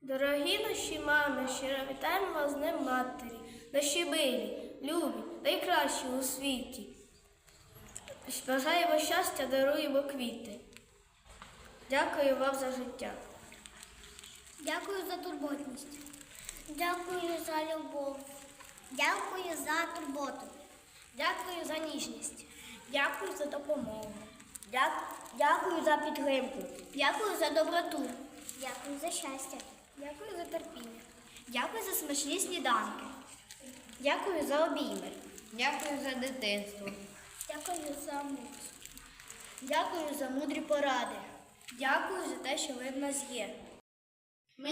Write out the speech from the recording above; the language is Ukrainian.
Дорогі наші мами, щиро вітаємо вас з Днем Матері, наші милі, любі, найкращі у світі. Бажаємо щастя, даруємо квіти. Дякую вам за життя. Дякую за турботність. Дякую за любов. Дякую за турботу. Дякую за ніжність. Дякую за допомогу. Дякую за підтримку. Дякую за доброту. Дякую за щастя. Дякую за терпіння. Дякую за смачні сніданки. Дякую за обійми. Дякую за дитинство. Дякую за мудрість. Дякую за мудрі поради. Дякую за те, що ви в нас є. Ми